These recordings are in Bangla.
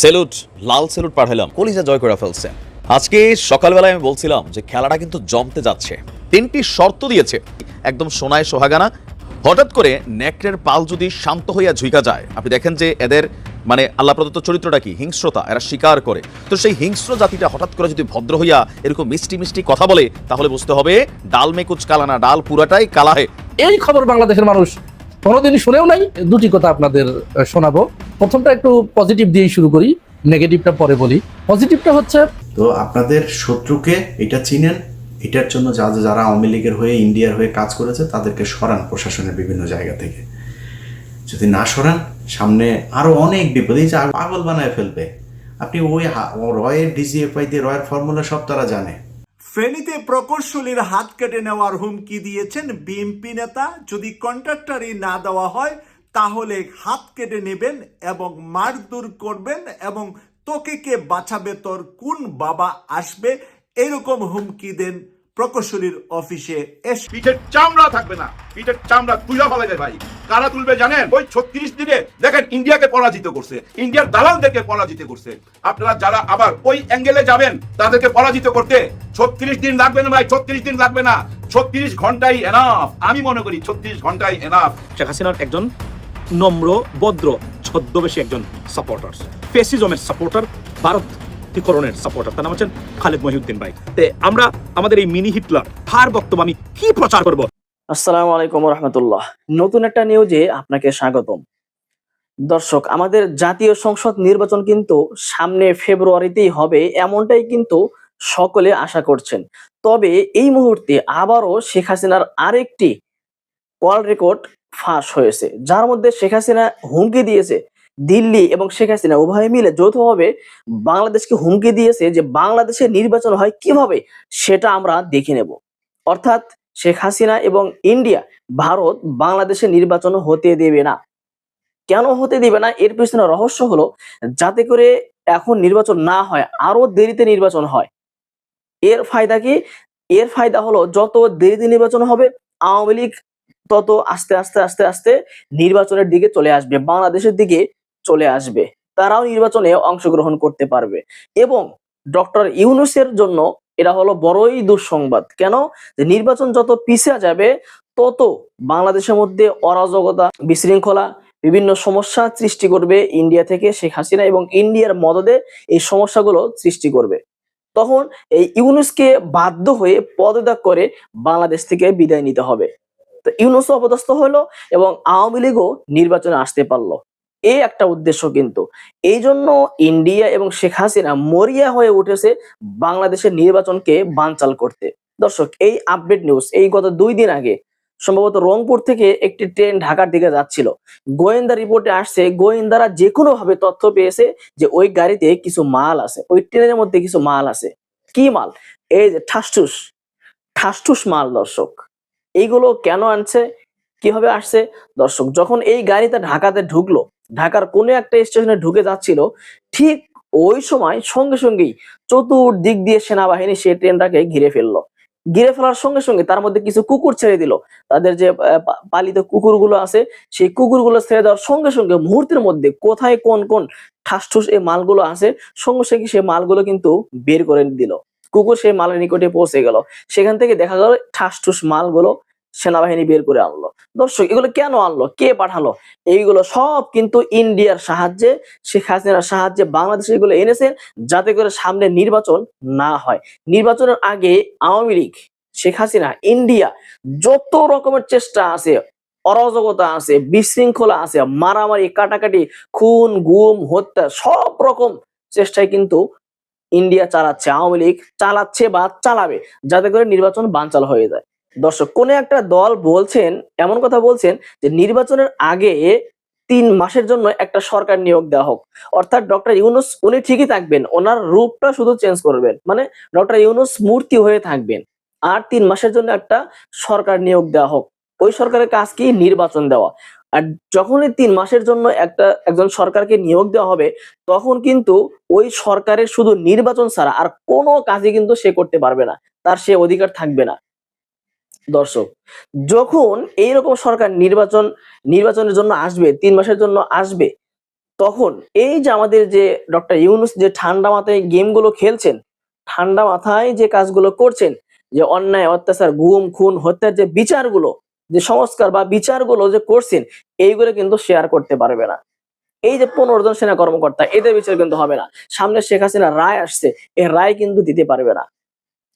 সেলুট, লাল সেলুট পাঠালাম কলিজা জয় করে ফেলছে। আজকে সকালবেলায় আমি বলছিলাম যে খেলাটা কিন্তু জমতে যাচ্ছে। তিনটি শর্ত দিয়েছে। একদম সোনায় সোহাগানা। হঠাৎ করে নেকড়ের পাল যদি শান্ত হইয়া ঝুঁকা যায়, আপনি দেখেন যে এদের মানে আল্লাহ প্রদত্ত চরিত্রটা কি? হিংস্রতা, এরা স্বীকার করে। তো সেই হিংস্র জাতিটা হঠাৎ করে যদি ভদ্র হইয়া এরকম মিষ্টি মিষ্টি কথা বলে, তাহলে বুঝতে হবে ডাল মে কুচ কালা না ডাল পুরাটাই কালা হে এই খবর বাংলাদেশের মানুষ কোনোদিন শুনেও নাই, দুটি কথা আপনাদের শোনাবো। প্রথমটা একটু পজিটিভ দিয়েই শুরু করি নেগেটিভটা পরে বলি। পজিটিভটা হচ্ছে তো আপনাদের শত্রুকে এটা চিনেন, এটার জন্য যা যারা আওয়ামী লীগের হয়ে, ইন্ডিয়ার হয়ে কাজ করেছে, তাদেরকে সরান প্রশাসনের বিভিন্ন জায়গা থেকে। যদি না সরান, সামনে আরও অনেক বিপদ, এই যে পাগল বানায় ফেলবে। আপনি ওই রয়ের ডিজিএফআই দিয়ে রয়ের ফর্মুলা সব তারা জানে। ফেনীতে প্রকৌশলীর হাত কেটে নেওয়ার হুমকি দিয়েছেন বিএনপি নেতা। যদি কন্ট্রাক্টরই না দেওয়া হয়, তাহলে হাত কেটে নেবেন এবং মারদুর করবেন এবং তোকে কে বাঁচাবে, তোর কোন বাবা আসবে? এরকম হুমকি দেন প্রকৌশলীর অফিসে এসে পিঠের চামড়া থাকবে না। পিঠের চামড়া তুইলা ফেলা যায় ভাই। কারা তুলবে জানেন? ওই ছত্রিশ দিনে দেখেন ইন্ডিয়াকে পরাজিত করছে। ইন্ডিয়ার দালালদেরকে পরাজিত করছে। আপনারা যারা আবার ওই অ্যাঙ্গেলে যাবেন তাদেরকে পরাজিত করতে ছত্রিশ দিন লাগবে না ভাই ছত্রিশ দিন লাগবে না। ছত্রিশ ঘন্টাই এনাফ আমি মনে করি ছত্রিশ ঘন্টাই এনাফ শেখ হাসিনার একজন নম্র ভদ্র ছদ্মবেশী একজন সাপোর্টার ফেসিজমের সাপোর্টার ভারতীকরণের সাপোর্টার তার নাম হচ্ছেন খালেদ মহিউদ্দিন ভাই। তে আমরা আমাদের এই মিনি হিটলার, তার বক্তব্য আমি কি প্রচার করব? আসসালামু আলাইকুম রহমতুল্লাহ নতুন একটা নিউজে আপনাকে স্বাগতম। দর্শক, আমাদের জাতীয় সংসদ নির্বাচন কিন্তু সামনে ফেব্রুয়ারিতেই হবে, এমনটাই কিন্তু সকলে আশা করছেন। তবে এই মুহূর্তে আবারও শেখ হাসিনার আরেকটি কল রেকর্ড ফাঁস হয়েছে, যার মধ্যে শেখ হাসিনা হুমকি দিয়েছে। দিল্লি এবং শেখ হাসিনা উভয় মিলে যৌথভাবে বাংলাদেশকে হুমকি দিয়েছে যে বাংলাদেশে নির্বাচন হয় কীভাবে সেটা আমরা দেখে নেব। অর্থাৎ শেখ হাসিনা এবং ইন্ডিয়া, ভারত বাংলাদেশে নির্বাচন হতে দেবে না। কেন হতে দেবে না? এর পিছনে রহস্য হলো, যাতে করে এখন নির্বাচন না হয় আরও দেরিতে নির্বাচন হয়। এর ফায়দা কি? এর ফায়দা হলো, যত দেরিতে নির্বাচন হবে, আওয়ামী লীগ তত আস্তে আস্তে আস্তে আস্তে নির্বাচনের দিকে চলে আসবে। বাংলাদেশের দিকে চলে আসবে। তারাও নির্বাচনে অংশগ্রহণ করতে পারবে। এবং ডক্টর ইউনুসের জন্য এটা হলো বড়ই দুঃসংবাদ। কেন? যে নির্বাচন যত পিছিয়ে যাবে, তত বাংলাদেশের মধ্যে অরাজকতা, বিশৃঙ্খলা, বিভিন্ন সমস্যা সৃষ্টি করবে ইন্ডিয়া থেকে শেখ হাসিনা এবং ইন্ডিয়ার মদদে এই সমস্যাগুলো সৃষ্টি করবে। তখন এই ইউনুসকে বাধ্য হয়ে পদত্যাগ করে বাংলাদেশ থেকে বিদায় নিতে হবে। তো ইউনুস অপদস্থ হলো এবং আওয়ামী লীগও নির্বাচনে আসতে পারল। এই একটা উদ্দেশ্য কিন্তু। এই জন্য ইন্ডিয়া এবং শেখ হাসিনা মরিয়া হয়ে উঠেছে বাংলাদেশের নির্বাচনকে বানচাল করতে। দর্শক, এই আপডেট নিউজ এই গত দুই দিন আগে সম্ভবত রংপুর থেকে একটি ট্রেন ঢাকার দিকে যাচ্ছিল। গোয়েন্দা রিপোর্টে আসছে, গোয়েন্দারা যে কোনো ভাবে তথ্য পেয়েছে যে ওই গাড়িতে কিছু মাল আছে, ওই ট্রেনের মধ্যে কিছু মাল আছে। কি মাল? এই যে ঠাসঠুস ঠাসঠুস মাল দর্শক। এইগুলো কেন আনছে? কীভাবে আসছে? দর্শক, যখন এই গাড়িতে ঢাকাতে ঢুকলো ঢাকার কোনো একটা স্টেশনে ঢুকে যাচ্ছিল, ঠিক ওই সময় সঙ্গে সঙ্গেই চতুর্দিক দিয়ে সেনাবাহিনী সেই ট্রেনটাকে ঘিরে ফেলল। ঘিরে ফেলার সঙ্গে সঙ্গে তার মধ্যে কিছু কুকুর ছেড়ে দিল। তাদের যে পালিত কুকুরগুলো আছে, সেই কুকুরগুলো ছেড়ে দেওয়ার সঙ্গে সঙ্গে মুহূর্তের মধ্যে কোথায় কোন কোন ঠাসঠুস এই মালগুলো আছে, সঙ্গে সঙ্গে সেই মালগুলো কিন্তু বের করে দিল। কুকুর সেই মালের নিকটে পৌঁছে গেল। সেখান থেকে দেখা গেল ঠাসঠুস মালগুলো সেনাবাহিনী বের করে আনলো। দর্শক, এগুলো কেন আনলো? কে পাঠালো? এইগুলো সব কিন্তু ইন্ডিয়ার সাহায্যে, শেখ হাসিনার সাহায্যে বাংলাদেশে এগুলো এনেছেন যাতে করে সামনে নির্বাচন না হয়। নির্বাচনের আগে আওয়ামী লীগ, শেখ হাসিনা, ইন্ডিয়া যত রকমের চেষ্টা আছে, অরাজকতা আছে, বিশৃঙ্খলা আছে, মারামারি, কাটাকাটি, খুন, গুম, হত্যা সব রকম চেষ্টায় কিন্তু ইন্ডিয়া চালাচ্ছে, আওয়ামী লীগ চালাচ্ছে বা চালাবে যাতে করে নির্বাচন বানচাল হয়ে যায়। দর্শক, কোন একটা দল বলছেন, এমন কথা বলছেন যে নির্বাচনের আগে তিন মাসের জন্য একটা সরকার নিয়োগ দেওয়া হোক। অর্থাৎ ডক্টর ইউনুস উনি ঠিকই থাকবেন, ওনার রূপটা শুধু চেঞ্জ করবেন। মানে ডক্টর ইউনুস মূর্তি হয়ে থাকবেন, আর তিন মাসের জন্য একটা সরকার নিয়োগ দেওয়া হোক। ওই সরকারের কাজ কি? নির্বাচন দেওয়া। আর যখনই তিন মাসের জন্য একটা, একজন সরকারকে নিয়োগ দেওয়া হবে, তখন কিন্তু ওই সরকারের শুধু নির্বাচন ছাড়া আর কোনো কাজই কিন্তু সে করতে পারবে না। তার সে অধিকার থাকবে না। দর্শক, যখন এইরকম সরকার নির্বাচন, নির্বাচনের জন্য আসবে, তিন মাসের জন্য আসবে, তখন এই যে আমাদের যে ডক্টর ইউনুস যে ঠান্ডা মাথায় গেমগুলো খেলছেন, ঠান্ডা মাথায় যে কাজগুলো করছেন, যে অন্যায়, অত্যাচার, গুম, খুন, হত্যার যে বিচারগুলো, যে সংস্কার বা বিচারগুলো যে করছেন, এইগুলো কিন্তু শেয়ার করতে পারবে না। এই যে পনেরো জন সেনা কর্মকর্তা, এদের বিচার কিন্তু হবে না। সামনে শেখ হাসিনা রায় আসছে এই রায় কিন্তু দিতে পারবে না।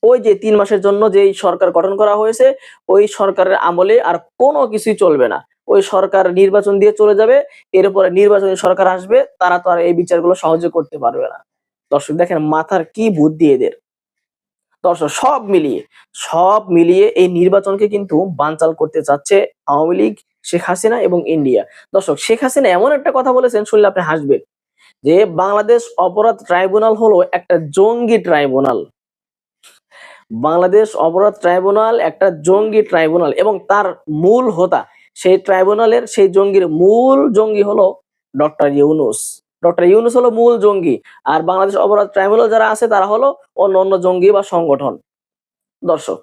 ওই যে তিন মাসের জন্য যে সরকার গঠন করা হয়েছে, ওই সরকারের আমলে আর কোনো কিছুই চলবে না। ওই সরকার নির্বাচন দিয়ে চলে যাবে এরপরে নির্বাচনী সরকার আসবে, তারা তো আর এই বিচারগুলো সহজে করতে পারবে না। দর্শক দেখেন, মাথার কি বুদ্ধি এদের? দর্শক, সব মিলিয়ে সব মিলিয়ে এই নির্বাচনকে কিন্তু বানচাল করতে চাচ্ছে আওয়ামী লীগ, শেখ হাসিনা এবং ইন্ডিয়া। দর্শক, শেখ হাসিনা এমন একটা কথা বলেছেন, শুনলে আপনি হাসবেন, যে বাংলাদেশ অপরাধ ট্রাইব্যুনাল হলো একটা জঙ্গি ট্রাইব্যুনাল। বাংলাদেশ অপরাধ ট্রাইব্যুনাল একটা জঙ্গি ট্রাইব্যুনাল এবং তার মূল হোতা, সেই ট্রাইব্যুনালের সেই জঙ্গির মূল জঙ্গি হলো ডক্টর ইউনুস। ডক্টর ইউনুস হলো মূল জঙ্গি আর বাংলাদেশ অপরাধ ট্রাইব্যুনাল যারা আছে তারা হলো অন্য অন্য জঙ্গি বা সংগঠন। দর্শক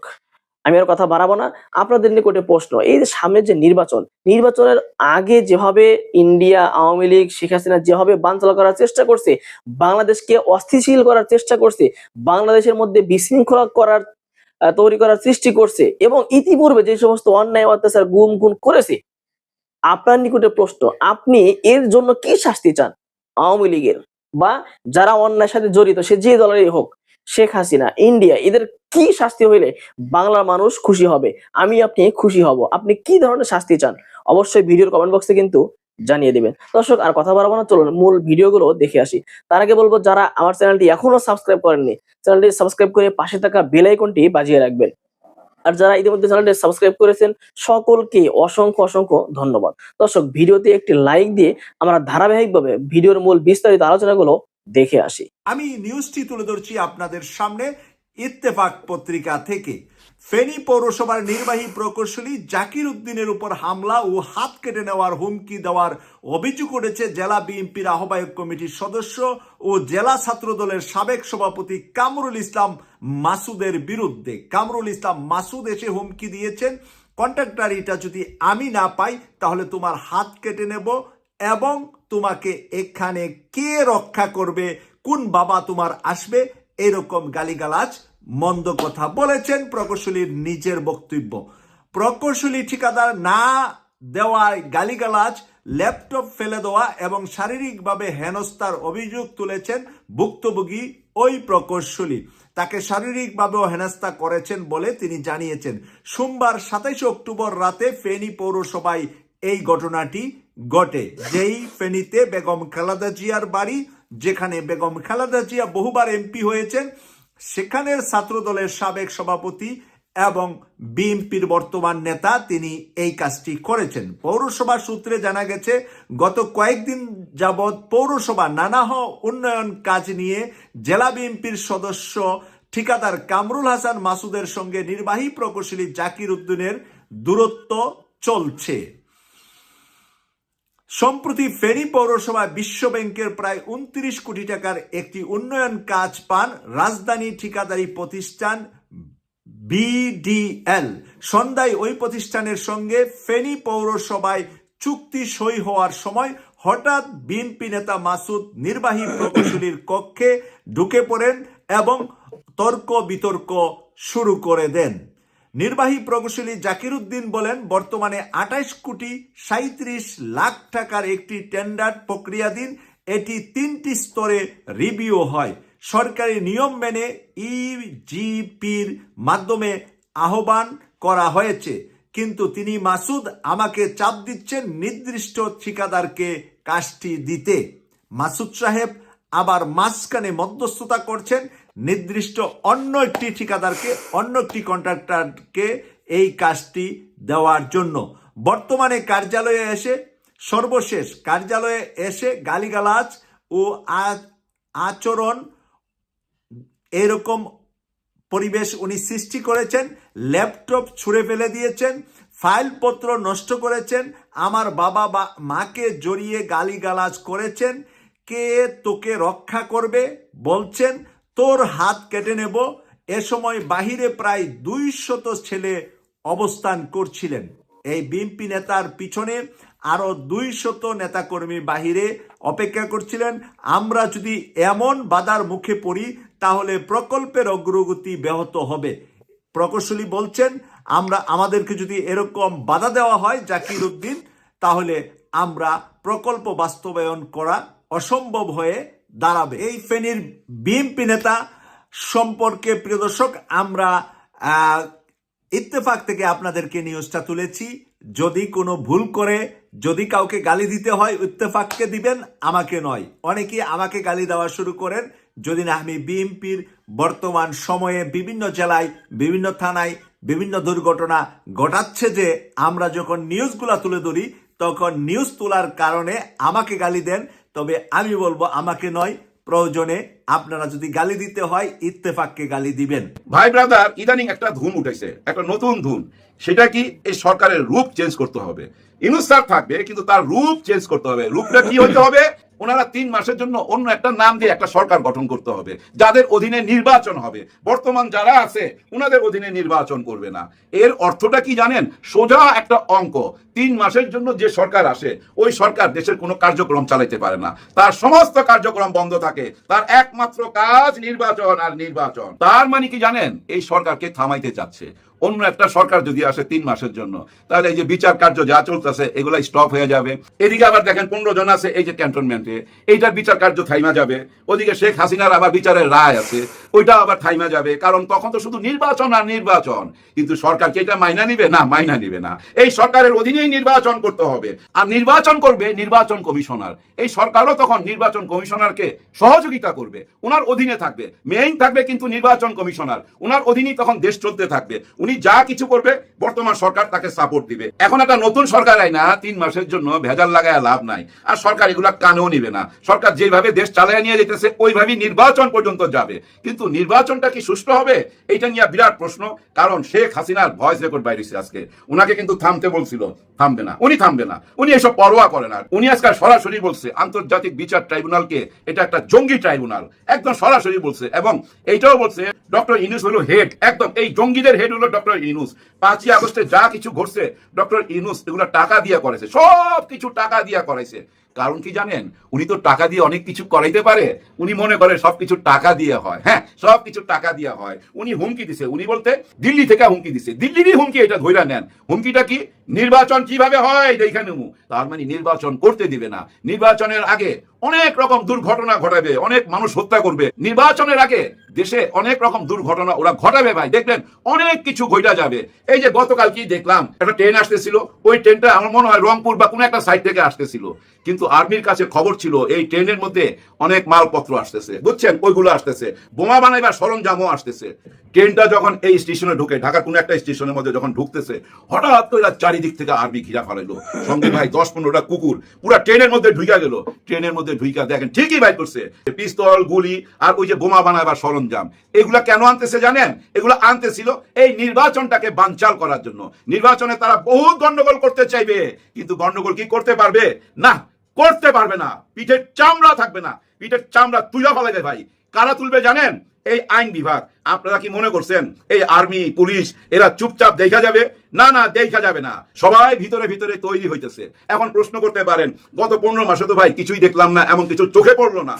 আমি আর কথা বাড়াবো না। আপনাদের নিকটে প্রশ্ন, এই যে সামনের যে নির্বাচন, নির্বাচনের আগে যেভাবে ইন্ডিয়া, আওয়ামী লীগ, শেখ হাসিনা যেভাবে বানচাল করার চেষ্টা করছে, বাংলাদেশকে অস্থিতিশীল করার চেষ্টা করছে, বাংলাদেশের মধ্যে বিশৃঙ্খলা করার তৈরি করার সৃষ্টি করছে এবং ইতিপূর্বে যে সমস্ত অন্যায়, অত্যাচার, গুম গুম করেছে, আপনার নিকটে প্রশ্ন, আপনি এর জন্য কি শাস্তি চান? আওয়ামী লীগের বা যারা অন্যায়ের সাথে জড়িত, সে যে দলেরই হোক শেখ হাসিনা, ইন্ডিয়া, এদের কি শাস্তি হইলে বাংলার মানুষ খুশি হবে? আমি, আপনি খুশি হব। আপনি কি ধরনের শাস্তি চান? অবশ্যই ভিডিওর কমেন্ট বক্সে কিন্তু জানিয়ে দিবেন। দর্শক, আর কথা বাড়াবো না, চলুন মূল ভিডিওগুলো দেখে আসি। তার আগে বলব, যারা আমার চ্যানেলটি এখনও সাবস্ক্রাইব করেননি, চ্যানেলটি সাবস্ক্রাইব করে পাশে থাকা বেল আইকনটি বাজিয়ে রাখবেন। আর যারা ইতিমধ্যে চ্যানেলটি সাবস্ক্রাইব করেছেন, সকলকে অসংখ্য অসংখ্য ধন্যবাদ। দর্শক, ভিডিওতে একটি লাইক দিয়ে আমরা ধারাবাহিকভাবে ভিডিওর মূল বিস্তারিত আলোচনাগুলো দেখে আসি। আমি নিউজটি তুলে ধরছি আপনাদের সামনে ইত্তেফাক পত্রিকা থেকে। ফেনী পৌরসভার নির্বাহী প্রকৌশলী জাকির উদ্দিনের উপর হামলা ও হাত কেটে নেওয়ার হুমকি দেওয়ার অভিযোগ উঠেছে জেলা বিএনপির আহ্বায়ক কমিটির সদস্য ও জেলা ছাত্র দলের সাবেক সভাপতি কামরুল ইসলাম মাসুদের বিরুদ্ধে। কামরুল ইসলাম মাসুদ এসে হুমকি দিয়েছেন, কন্ট্রাক্টর, এটা যদি আমি না পাই, তাহলে তোমার হাত কেটে নেব এবং তোমাকে এখানে কে রক্ষা করবে? কোন বাবা তোমার আসবে? এরকম গালিগালাজ, মন্দ কথা বলেছেন প্রকৌশলীর নিজের বক্তব্য। প্রকৌশলী ঠিকাদার না দেওয়ায় গালিগালাজ, ল্যাপটপ ফেলে দেওয়া এবং শারীরিকভাবে হেনস্থার অভিযোগ তুলেছেন ভুক্তভোগী ওই প্রকৌশলী। তাকে শারীরিকভাবেও হেনস্থা করেছেন বলে তিনি জানিয়েছেন। সোমবার সাতাইশে অক্টোবর রাতে ফেনী পৌরসভায় এই ঘটনাটি ঘটে যেই ফেনীতে বেগম খালাদা জিয়ার বাড়ি, যেখানে বেগম খালাদা জিয়া বহুবার এমপি হয়েছেন, সেখানের ছাত্রদলের সাবেক সভাপতি এবং বিএনপির বর্তমান নেতা তিনি এই কাজটি করেছেন। পৌরসভা সূত্রে জানা গেছে, গত কয়েকদিন যাবৎ পৌরসভা নানা উন্নয়ন কাজ নিয়ে জেলা বিএনপির সদস্য ঠিকাদার কামরুল হাসান মাসুদের সঙ্গে নির্বাহী প্রকৌশলী জাকির উদ্দিনের দূরত্ব চলছে। সম্প্রতি ফেনী পৌরসভায় বিশ্ব ব্যাংকের প্রায় উনত্রিশ কোটি টাকার একটি উন্নয়ন কাজ পান রাজধানী ঠিকাদারি প্রতিষ্ঠান বিডিএল। সন্ধ্যায় ওই প্রতিষ্ঠানের সঙ্গে ফেনী পৌরসভায় চুক্তি সই হওয়ার সময় হঠাৎ বিএনপি নেতা মাসুদ নির্বাহী প্রকৌশলীর কক্ষে ঢুকে পড়েন এবং তর্ক বিতর্ক শুরু করে দেন। নির্বাহী প্রকৌশলী জাকির উদ্দিন বলেন, বর্তমানে আঠাইশ কোটি সাঁত্রিশ লাখ টাকার একটি টেন্ডার প্রক্রিয়াধীন। এটি তিনটি স্তরে রিভিউ হয়। সরকারি নিয়ম মেনে ইজিপির মাধ্যমে আহ্বান করা হয়েছে। কিন্তু তিনি মাসুদ আমাকে চাপ দিচ্ছেন নির্দিষ্ট ঠিকাদারকে কাজটি দিতে। মাসুদ সাহেব আবার মাঝখানে মধ্যস্থতা করছেন। নির্দিষ্ট অন্য একটি ঠিকাদারকে, অন্য একটি কন্ট্রাক্টরকে এই কাজটি দেওয়ার জন্য। বর্তমানে কার্যালয়ে এসে, সর্বশেষ কার্যালয়ে এসে গালিগালাজ ও আচরণ এরকম পরিবেশ উনি সৃষ্টি করেছেন, ল্যাপটপ ছুঁড়ে ফেলে দিয়েছেন, ফাইলপত্র নষ্ট করেছেন, আমার বাবা বা মাকে জড়িয়ে গালিগালাজ করেছেন, কে তোকে রক্ষা করবে বলছেন তোর হাত কেটে নেব। এ সময় বাহিরে প্রায় দুই শত ছেলে অবস্থান করছিলেন। এই বিএনপি নেতার পিছনে আরও দুই শত নেতাকর্মী বাহিরে অপেক্ষা করছিলেন। আমরা যদি এমন বাধার মুখে পড়ি, তাহলে প্রকল্পের অগ্রগতি ব্যাহত হবে। প্রকৌশলী বলছেন, আমরা, আমাদেরকে যদি এরকম বাধা দেওয়া হয় জাকির উদ্দিন, তাহলে আমরা প্রকল্প বাস্তবায়ন করা অসম্ভব হয়ে দাঁড়াবে। এই ফেনীর বিএনপি নেতা সম্পর্কে প্রিয় দর্শক, আমরা ইত্তেফাক থেকে আপনাদেরকে নিউজটা তুলেছি। যদি কোনো ভুল করে, যদি কাউকে গালি দিতে হয়, ইত্তেফাককে দিবেন, আমাকে নয়। অনেকে আমাকে গালি দেওয়া শুরু করেন। যদি না, আমি বিএনপির বর্তমান সময়ে বিভিন্ন জেলায়, বিভিন্ন থানায় বিভিন্ন দুর্ঘটনা ঘটাচ্ছে যে আমরা যখন নিউজগুলা তুলে ধরি, তখন নিউজ তোলার কারণে আমাকে গালি দেন তবে আমি বলব আমাকে নয়, প্রয়োজনে আপনারা যদি গালি দিতে হয়, ইত্তেফাককে গালি দিবেন। ভাই ব্রাদার ইদানিং একটা ধুম উঠেছে, একটা নতুন ধুম। সেটা কি? এই সরকারের রূপ চেঞ্জ করতে হবে। ইনুস থাকবে, কিন্তু তার রূপ চেঞ্জ করতে হবে। রূপটা কি হতে হবে? ওনারা তিন মাসের জন্য অন্য একটা নাম দিয়ে একটা সরকার গঠন করতে হবে, যাদের অধীনে নির্বাচন হবে। বর্তমান যারা আছে ওনাদের অধীনে নির্বাচন করবে না। এর অর্থটা কি জানেন? সোজা একটা অঙ্ক। তিন মাসের জন্য যে সরকার আসে, ওই সরকার দেশের কোনো কার্যক্রম চালাইতে পারে না। তার সমস্ত কার্যক্রম বন্ধ থাকে। তার একমাত্র কাজ নির্বাচন আর নির্বাচন। তার মানে কি জানেন? এই সরকারকে থামাইতে চাচ্ছে। অন্য একটা সরকার যদি আসে তিন মাসের জন্য, তাহলে এই যে বিচার কার্য যা চলতেছে, এগুলো স্টপ হয়ে যাবে। এদিকে আবার দেখেন পনেরো জন আছে, এই যে ক্যান্টনমেন্টে এইটার বিচার কার্য থাইমা যাবে। ওদিকে শেখ হাসিনার আবার বিচারের রায় আছে, ওইটা আবার থাইমা যাবে। কারণ তখন তো শুধু নির্বাচন আর নির্বাচন। কিন্তু সরকার কি এটা মাইনা নিবে? না, মাইনা নিবে না। এই সরকারের অধীনেই নির্বাচন করতে হবে। আর নির্বাচন করবে নির্বাচন কমিশনার। এই সরকারও তখন নির্বাচন কমিশনারকে সহযোগিতা করবে। ওনার অধীনে থাকবে। মেইন থাকবে কিন্তু নির্বাচন কমিশনার। ওনার অধীনেই তখন দেশ চলতে থাকবে। উনি যা কিছু করবে, বর্তমান সরকার তাকে সাপোর্ট দিবে। এখন একটা নতুন সরকার আয় না, তিন মাসের জন্য ভেজাল লাগায় লাভ নাই। আর সরকার এগুলা কানেও নিবে না। সরকার যেভাবে দেশ চালায় নিয়ে যেতেছে, ওইভাবেই নির্বাচন পর্যন্ত যাবে। কিন্তু নির্বাচনটা কি সুষ্ঠু হবে? এটা নিয়ে বিরাট প্রশ্ন। কারণ শেখ হাসিনার ভয়েস রেকর্ড বাইরেছে আজকে। উনাকে কিন্তু থামতে বলছিল। থামবে না। উনি থামবে না। উনি এসব পরোয়া করে না। উনি আজকে সরাসরি বলছে, আন্তর্জাতিক বিচার ট্রাইব্যুনালকে এটা একটা জঙ্গি ট্রাইব্যুনাল। একদম সরাসরি বলছে। এবং এইটাও বলছে, ডক্টর ইনুস হলো হেড একদম, এই জঙ্গিদের হেড হলো ডক্টর ইনুস। পাঁচই আগস্টে যা কিছু ঘটছে, ডক্টর ইনুস এগুলো টাকা দিয়া করেছে সব কিছু টাকা দিয়া করাইছে। কারণ কি জানেন? উনি তো টাকা দিয়ে অনেক কিছু করাইতে পারে। উনি মনে করে সবকিছু টাকা দিয়ে হয় হ্যাঁ? সবকিছু টাকা দিয়ে হয়। উনি হুমকি দিছে। উনি বলতে, দিল্লি থেকে হুমকি দিছে। দিল্লিরই হুমকি এটা ধইরা নেন। হুমকিটা কি? নির্বাচন কীভাবে হয়? এইখানে তার মানে নির্বাচন করতে দিবে না। নির্বাচনের আগে অনেক রকম দুর্ঘটনা ঘটাবে, অনেক মানুষ হত্যা করবে। নির্বাচনের আগে দেশে অনেক রকম দুর্ঘটনা ওরা ঘটাবে ভাই, দেখবেন অনেক কিছু ঘটা যাবে। এই যে গতকাল কি দেখলাম, একটা ট্রেন আসতেছিল, ওই ট্রেনটা আমার মনে হয় রংপুর বা কোনো একটা সাইড থেকে আসতেছিল। কিন্তু আর্মির কাছে খবর ছিল, এই ট্রেনের মধ্যে অনেক মালপত্র আসতেছে, বুঝছেন? ওইগুলো আসতেছে, বোমা বানাইবার সরঞ্জামও আসতেছে। ট্রেনটা যখন এই স্টেশনে ঢুকে, ঢাকার কোনো একটা স্টেশনের মধ্যে যখন ঢুকতেছে, হঠাৎ করে এরা চারিদিক থেকে আর্মি ঘিরা ফেলাইলো। সঙ্গে ভাই দশ পনেরোটা কুকুর, পুরো ট্রেনের মধ্যে ঢুকে গেল। ট্রেনের মধ্যে ঢুইকা দেখেন, ঠিকই বাইর করছে। পিস্তল, গুলি আর ওই যে বোমা বানাবার সরঞ্জাম, এগুলা কেন আনতেছে জানেন? এগুলো আনতেছিল এই নির্বাচনটাকে বানচাল করার জন্য। নির্বাচনে তারা বহুত গন্ডগোল করতে চাইবে, কিন্তু গন্ডগোল কি করতে পারবে? না, করতে পারবে না। পিঠের চামড়া থাকবে না। পিঠের চামড়া তুইলা ফেলাবে ভাই। কারা তুলবে জানেন? এই আইন বিভাগ, আপনারা কি মনে করছেন? এই আর্মি, পুলিশ, এরা চুপচাপ দেখা যাবে? না না, দেখা যাবে না। সবাই ভিতরে ভিতরে তৈরি হইতেছে। এখন প্রশ্ন করতে পারেন, গত পনেরো মাসে তো ভাই কিছুই দেখলাম না, এমন কিছু চোখে পড়ল না।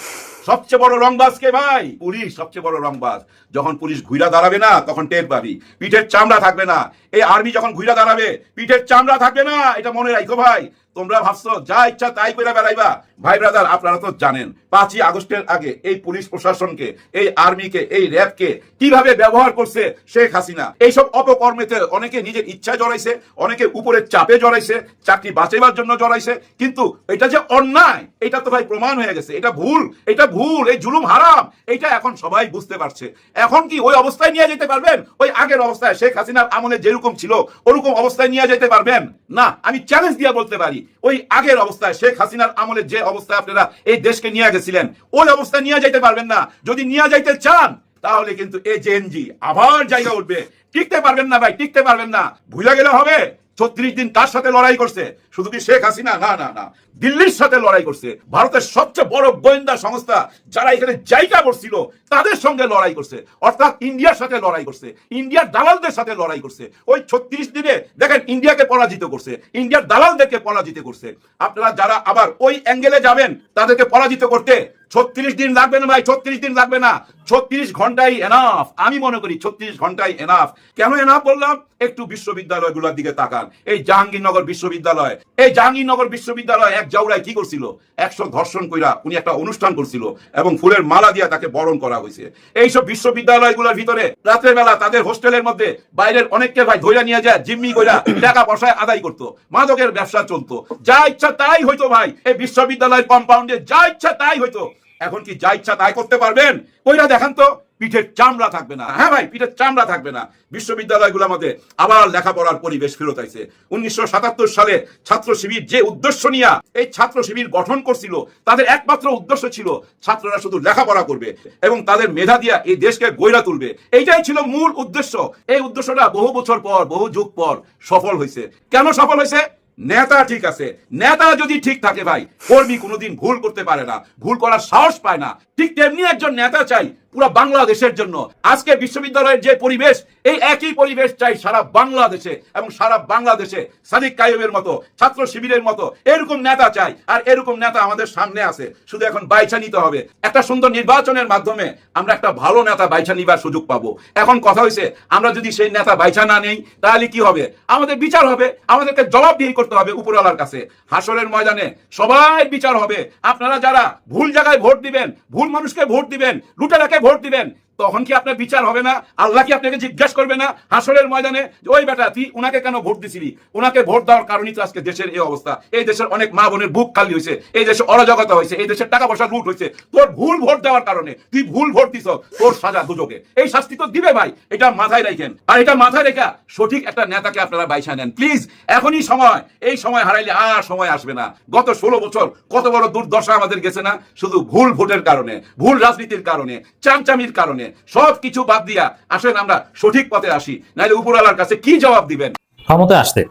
সবচেয়ে বড় রংবাজ কে ভাই? পুলিশ, সবচেয়ে বড় রংবাজ। যখন পুলিশ ঘুরা দাঁড়াবে না, তখন টের পাবি। পিঠের চামড়া থাকবে না। এই আর্মি যখন ঘুরা দাঁড়াবে, পিঠের চামড়া থাকবে না, এটা মনে রাখো ভাই। তোমরা ভাবছ, যা ইচ্ছা তাই করে বেড়াইবা। ভাই ব্রাদার, আপনারা তো জানেন, পাঁচই আগস্টের আগে এই পুলিশ প্রশাসনকে, এই আর্মিকে, এই র্যাবকে কীভাবে ব্যবহার করছে শেখ হাসিনা? এইসব অপকর্মেতে অনেকে নিজের ইচ্ছা জড়াইছে, অনেকে উপরের চাপে জড়াইছে, চাকরি বাঁচাইবার জন্য জড়াইছে, কিন্তু এটা যে অন্যায়, এটা তো ভাই প্রমাণ হয়ে গেছে, এটা ভুল এটা ভুল, এই জুলুম হারাম, এটা এখন সবাই বুঝতে পারছে। এখন কি ওই অবস্থায় নিয়ে যেতে পারবেন? ওই আগের অবস্থায় শেখ হাসিনার আমলে যেরকম ছিল, ওরকম অবস্থায় নিয়ে যেতে পারবেন? না, আমি চ্যালেঞ্জ দিয়ে বলতে পারি। ওই আগের অবস্থায় শেখ হাসিনার আমলে যে অবস্থায় আপনারা এই দেশকে নিয়ে গেছিলেন, ওই অবস্থায় নিয়ে যাইতে পারবেন না। যদি নিয়ে যাইতে চান, তাহলে কিন্তু এ জেএনজি আবার জায়গা উঠবে। টিকতে পারবেন না ভাই, টিকতে পারবেন না। ভুলে গেলে হবে। ছত্রিশ দিন কার সাথে লড়াই করছে। শুধু কি শেখ হাসিনা? না না না। দিল্লির সাথে লড়াই করছে। ভারতের সবচেয়ে বড় গোয়েন্দা সংস্থা যারা এখানে জায়গা করছিল, তাদের সঙ্গে লড়াই করছে। অর্থাৎ ইন্ডিয়ার সাথে লড়াই করছে। ইন্ডিয়ার দালালদের সাথে লড়াই করছে। ওই ছত্রিশ দিনে দেখেন ইন্ডিয়াকে পরাজিত করছে। ইন্ডিয়ার দালালদেরকে পরাজিত করছে। আপনারা যারা আবার ওই অ্যাঙ্গেলে যাবেন, তাদেরকে পরাজিত করতে ছত্রিশ দিন লাগবে না ভাই, ছত্রিশ দিন লাগবে না। ছত্রিশ ঘন্টাই এনাফ আমি মনে করি ছত্রিশ ঘন্টাই এনাফ কেন এনাফ বললাম? একটু বিশ্ববিদ্যালয়গুলোর দিকে তাকান। এই জাহাঙ্গীরনগর বিশ্ববিদ্যালয়। এই জাহাঙ্গীরনগর বিশ্ববিদ্যালয় এক জাউরায় কি করছিল? একশো ধর্ষণ কইরা উনি একটা অনুষ্ঠান করছিল এবং ফুলের মালা দিয়া তাকে বরণ করা হয়েছে এইসব বিশ্ববিদ্যালয়গুলোর ভিতরে রাতের বেলা তাদের হোস্টেলের মধ্যে বাইরের অনেককে ভাই ধৈর্য নিয়ে যায়, জিম্মি কইরা টাকা পয়সায় আদায় করতো। মাদকের ব্যবসা চলতো। যা ইচ্ছা তাই হইতো ভাই। এই বিশ্ববিদ্যালয়ের কম্পাউন্ডে যা ইচ্ছা তাই হইতো। এখন কি যা ইচ্ছা তাই করতে পারবেন? কইরা দেখান তো, পিঠের চামড়া থাকবে না। হ্যাঁ ভাই, পিঠের চামড়া থাকবে না। বিশ্ববিদ্যালয়গুলোর মধ্যে আবার লেখাপড়ার পরিবেশ ফেরত আইছে। উনিশশো সাতাত্তর সালে ছাত্র শিবির যে উদ্দেশ্য নিয়ে এই ছাত্র শিবির গঠন করছিল, তাদের একমাত্র উদ্দেশ্য ছিল ছাত্ররা শুধু লেখাপড়া করবে এবং তাদের মেধা দিয়া এই দেশকে গইরা তুলবে। এইটাই ছিল মূল উদ্দেশ্য। এই উদ্দেশ্যটা বহু বছর পর, বহু যুগ পর সফল হয়েছে কেন সফল হয়েছে নেতা ঠিক আছে। নেতা যদি ঠিক থাকে ভাই, কর্মী কোনোদিন ভুল করতে পারে না, ভুল করার সাহস পায় না। ঠিক তেমনি একজন নেতা চাই পুরো বাংলাদেশের জন্য। আজকে বিশ্ববিদ্যালয়ের যে পরিবেশ, এই একই পরিবেশ চাই সারা বাংলাদেশে এবং সারা বাংলাদেশে। সাদিক কাইমের মতো, ছাত্র শিবিরের মতো, এরকম নেতা চাই। আর এরকম নেতা আমাদের সামনে আছে, শুধু এখন বাইছা নিতে হবে। একটা সুন্দর নির্বাচনের মাধ্যমে আমরা একটা ভালো নেতা বাইছা নিবার সুযোগ পাবো। এখন কথা হয়েছে আমরা যদি সেই নেতা বাইছা না নেই, তাহলে কি হবে? আমাদের বিচার হবে, আমাদেরকে জবাব জবাবদিহি করতে হবে উপরওয়ালার কাছে। হাসরের ময়দানে সবাই বিচার হবে। আপনারা যারা ভুল জায়গায় ভোট দিবেন, ভুল মানুষকে ভোট দিবেন, লুটেরাকে ভোট দিবেন। তখন কি আপনার বিচার হবে না? আল্লাহ কি আপনাকে জিজ্ঞাসা করবে না? হাসরের ময়দানে ওই বেটা, তুই উনাকে কেন ভোট দিছিলি? উনাকে ভোট দেওয়ার কারণেই তো আজকে দেশের এই অবস্থা। এই দেশের অনেক মা বোনের বুক খালি হয়েছে। এই দেশে অরাজকতা হয়েছে। এই দেশের টাকা পয়সা লুট হয়েছে। তোর ভুল ভোট দেওয়ার কারণে তুই ভুল ভোট দিছ তোর সাজা দুযোগে এই শাস্তি তো দিবে ভাই। এটা মাথায় রাখেন। আর এটা মাথায় রেখা সঠিক একটা নেতাকে আপনারা বাইসা নেন। প্লিজ, এখনই সময়। এই সময় হারাইলে আর সময় আসবে না। গত ষোলো বছর কত বড় দুর্দশা আমাদের গেছে না? শুধু ভুল ভোটের কারণে, ভুল রাজনীতির কারণে, চামচামির কারণে। সব কিছু বাদ দিয়া আসেন আমরা সঠিক পথে আসি। নাহলে উপরওয়ালার কাছে কি জবাব দিবেন? ক্ষমতায় আসতে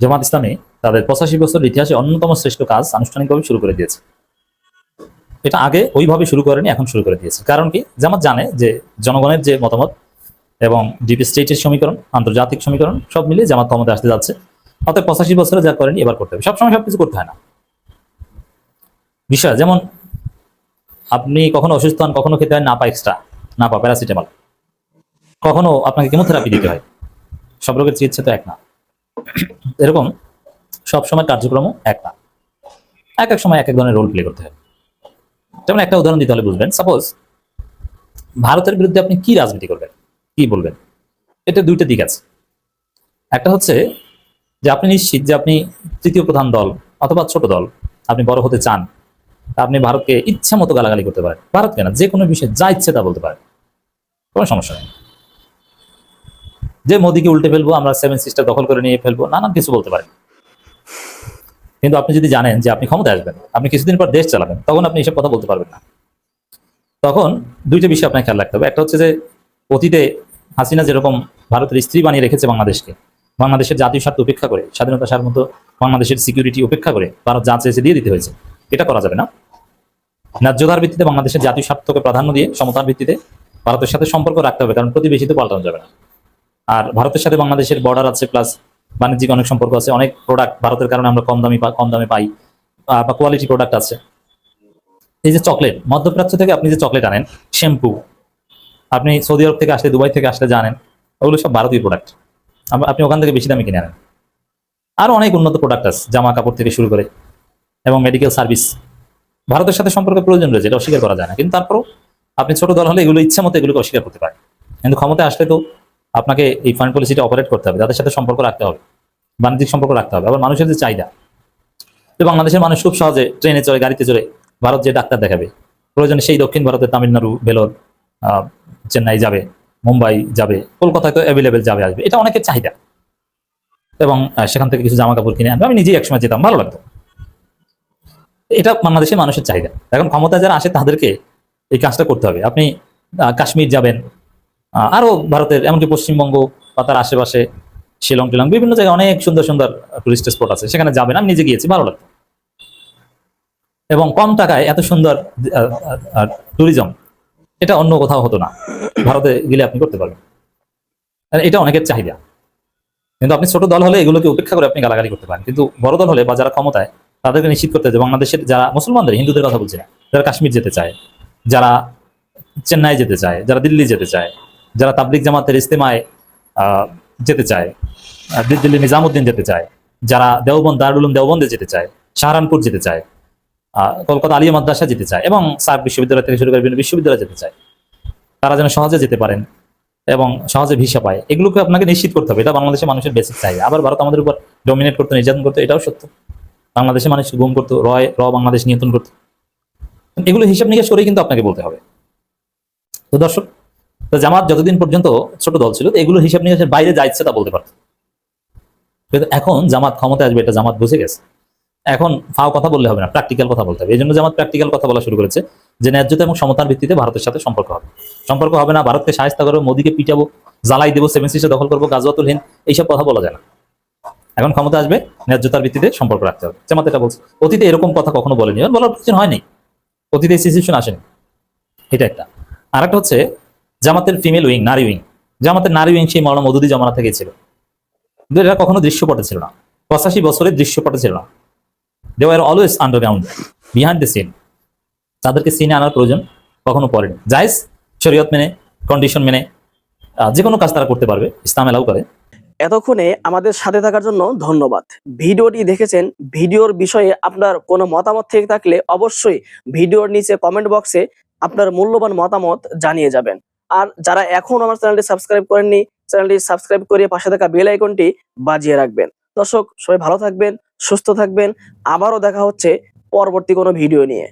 জামাত ইসলামী তাদের পঁচাশি বছর ইতিহাসে অন্যতম শ্রেষ্ঠ কাজ আনুষ্ঠানিকভাবে শুরু করে দিয়েছে। এটা আগে ওইভাবে শুরু করেনি, এখন শুরু করে দিয়েছে। কারণ কি? জামাত জানে যে জনগণের যে মতামত এবং ডিপ স্টেটের সমীকরণ, আন্তর্জাতিক সমীকরণ, সব মিলিয়ে জামাত ক্ষমতায় আসতে যাচ্ছে। অতএব পঁচাশি বছরে যা করেনি এবার করতে হবে। সবসময় সবকিছু করতে হয় না। বিষয়, যেমন আপনি কখনো অসুস্থ হন, কখনো খেতে হয় না পা এক্সট্রা না পা প্যারাসিটামল কখনো আপনাকে কেমোথেরাপি দিতে হয়। সব রোগের চিকিৎসা তো এক না। এরকম সব সময় কার্যক্রমও এক না। এক এক সময় এক এক ধরনের রোল প্লে করতে হয়। যেমন একটা উদাহরণ দিতে হলে বুঝবেন। সাপোজ ভারতের বিরুদ্ধে আপনি কি রাজনীতি করবেন? কি বলবেন? এটা দুইটা দিক আছে। একটা হচ্ছে যে আপনি নিশ্চিত যে আপনি তৃতীয় প্রধান দল অথবা ছোট দল আপনি বড় হতে চান। আপনি ভারতকে ইচ্ছা মতো গালাগালি করতে পারেন। ভারতকে না যে কোনো বিষয়ে যা ইচ্ছে তা বলতে পারেন। কোনো সমস্যা নেই। যে মোদিকে উল্টে ফেলব, আমরা সেভেন সিস্টার দখল করে নিয়ে ফেলব, নানান কিছু বলতে পারেন। কিন্তু আপনি যদি জানেন যে আপনি ক্ষমতায় আসবেন, আপনি কিছুদিন পর দেশ চালাবেন, তখন আপনি এসব কথা বলতে পারবেন না। তখন দুইটা বিষয় আপনাকে খেয়াল রাখতে হবে। একটা হচ্ছে যে, অতীতে হাসিনা যেরকম ভারতের স্ত্রী বানিয়ে রেখেছে বাংলাদেশকে, বাংলাদেশের জাতীয় স্বার্থ উপেক্ষা করে, স্বাধীনতা সার্বভৌমত্ব, বাংলাদেশের সিকিউরিটি উপেক্ষা করে, ভারত যা চেয়েছে দিয়ে দিতে হয়েছে। এটা করা যাবে না। ন্যায্যতার ভিত্তিতে বাংলাদেশের জাতীয় স্বার্থকে প্রাধান্য দিয়ে সমতার ভিত্তিতে ভারতের সাথে সম্পর্ক রাখতে হবে, কারণ প্রতিবেশী তো পাল্টানো যাবে না। আর ভারতের সাথে বাংলাদেশের বর্ডার আছে প্লাস বাণিজ্যিক অনেক সম্পর্ক আছে, অনেক প্রোডাক্ট ভারতের কারণে আমরা কম দামি কম দামে পাই বা কোয়ালিটি প্রোডাক্ট আছে। এই যে চকলেট মধ্যপ্রাচ্য থেকে আপনি যে চকলেট আনেন শ্যাম্পু আপনি সৌদি আরব থেকে আসলে, দুবাই থেকে আসলে জানেন, ওগুলো সব ভারতীয় প্রোডাক্ট আপনি ওখান থেকে বেশি দামে কিনে আনেন। আরও অনেক উন্নত প্রোডাক্ট আছে, জামা কাপড় থেকে শুরু করে। এবং মেডিকেল সার্ভিস ভারতের সাথে সম্পর্ক প্রয়োজন রয়েছে এটা অস্বীকার করা যায় না। কিন্তু তারপরও আপনি ছোট দল হলে এগুলো ইচ্ছা মতো এগুলোকে অস্বীকার করতে পারেন। কিন্তু ক্ষমতায় আসলে তো আপনাকে এই ফান্ড পলিসিটা অপারেট করতে হবে তাদের সাথে সম্পর্ক রাখতে হবে বাণিজ্যিক সম্পর্ক রাখতে হবে। আবার মানুষের যে চাহিদা তো বাংলাদেশের মানুষ খুব সহজে ট্রেনে চড়ে গাড়িতে চড়ে ভারত যে ডাক্তার দেখাবে প্রয়োজনে সেই দক্ষিণ ভারতের তামিলনাড়ু আহ, চেন্নাই যাবে মুম্বাই যাবে কলকাতায় তো অ্যাভেলেবেল যাবে আসবে। এটা অনেকের চাহিদা। এবং সেখান থেকে কিছু জামা কাপড় কিনে আনবে। আমি নিজেই একসময় যেতাম ভালো লাগতো। এটা বাংলাদেশের মানুষের চাহিদা। এখন ক্ষমতা যারা আসে তাদেরকে এই কাজটা করতে হবে। আপনি কাশ্মীর যাবেন আহ, আরও ভারতের এমনকি পশ্চিমবঙ্গ বা তার আশেপাশে শিলং টিলং বিভিন্ন জায়গায় অনেক সুন্দর সুন্দর টুরিস্ট স্পট আছে। সেখানে যাবেন আমি নিজে গিয়েছি ভালো লাগতো। এবং কম টাকায় এত সুন্দর ট্যুরিজম এটা অন্য কোথাও হতো না। ভারতে গেলে আপনি করতে পারবেন। এটা অনেকের চাহিদা। কিন্তু আপনি ছোট দল হলে এগুলোকে উপেক্ষা করে আপনি গালাগালি করতে পারেন। কিন্তু বড় দল হলে বা যারা ক্ষমতায় তাদেরকে নিশ্চিত করতে হবে বাংলাদেশের যারা মুসলমানদের, হিন্দুদের কথা বলছি না, যারা কাশ্মীর যেতে চায়, যারা চেন্নাই যেতে চায়, যারা দিল্লি যেতে চায়, যারা তাবলিক জামাতের ইস্তেমায় যেতে চায় দিল্লি নিজামুদ্দিন যেতে চায়, যারা দেওবন্দ, দারুল দেওবন্দে যেতে চায় সাহারানপুর যেতে চায় কলকাতা আলিয়া মাদ্রাসা যেতে চায় এবং সার্ক বিশ্ববিদ্যালয় থেকে শুরু করে বিভিন্ন বিশ্ববিদ্যালয় যেতে চায়, তারা যেন সহজে যেতে পারেন এবং সহজে ভিসা পায়, এগুলোকে আপনাকে নিশ্চিত করতে হবে। এটা বাংলাদেশের মানুষের বেসিক চাই আবার ভারত আমাদের উপর ডমিনেট করতে, নির্যাতন করতো, এটাও সত্য। বাংলাদেশের মানুষ গুম করতো র বাংলাদেশ নিয়ন্ত্রণ করতো। এগুলো হিসাব নিকাশ করেই কিন্তু আপনাকে বলতে হবে। তো দর্শক জামাত যতদিন পর্যন্ত ছোট দল ছিল, এগুলো হিসাব নিকাশের বাইরে যা ইচ্ছে তা বলতে পারত। কিন্তু এখন জামাত ক্ষমতায় আসবে, এটা জামাত বুঝে গেছে। এখন ফাও কথা বললে হবে না প্র্যাকটিক্যাল কথা বলতে হবে। এই জন্য জামাত প্র্যাকটিক্যাল কথা বলা শুরু করেছে যে ন্যায্যতা এবং সমতার ভিত্তিতে ভারতের সাথে সম্পর্ক হবে। সম্পর্ক হবে না, ভারতকে সাহায্য করব মোদীকে পিটাবো, জ্বালাই দেবো, সেভেন সিস্টার দখল করব, গাজওয়াতুল হিন্দ, এইসব কথা বলা যায় না। এখন ক্ষমতা আসবে, ন্যায্যতার ভিত্তিতে সম্পর্ক রাখতে হবে। জামাত এটা বলছে। অতীতে এরকম কথা কখনো বলেনি। বলার প্রয়োজন হয়নি। অতীতে সিচুয়েশন আসেনি। এটা একটা। আর একটা হচ্ছে, জামাতের ফিমেল উইং নারী উইং জামাতের নারী উইং সেই মরণ মধুদি জমানা থেকে ছিল। কিন্তু এটা কখনো দৃশ্যপটে ছিল না। পঁচাশি বছরের দৃশ্যপটে ছিল না। They are always underground behind the scene তাদেরকে সিনে আনার প্রয়োজন কখনো পড়েনি। জায়েজ শরীয়ত মেনে কন্ডিশন মেনে যে কোনো কাজ তারা করতে পারবে, ইসলাম এলাও করে। এতক্ষণে আমাদের সাথে থাকার জন্য ধন্যবাদ। ভিডিওটি দেখেছেন, ভিডিওর বিষয়ে আপনার কোনো মতামত থেকে থাকলে অবশ্যই ভিডিওর নিচে কমেন্ট বক্সে আপনার মূল্যবান মতামত জানিয়ে যাবেন। আর যারা এখন আমার চ্যানেলটি সাবস্ক্রাইব করেননি, চ্যানেলটি সাবস্ক্রাইব করে পাশে থাকা বেল আইকনটি বাজিয়ে রাখবেন। দর্শক, সবাই ভালো থাকবেন, সুস্থ থাকবেন। আবারও দেখা হচ্ছে পরবর্তী কোনো ভিডিও নিয়ে।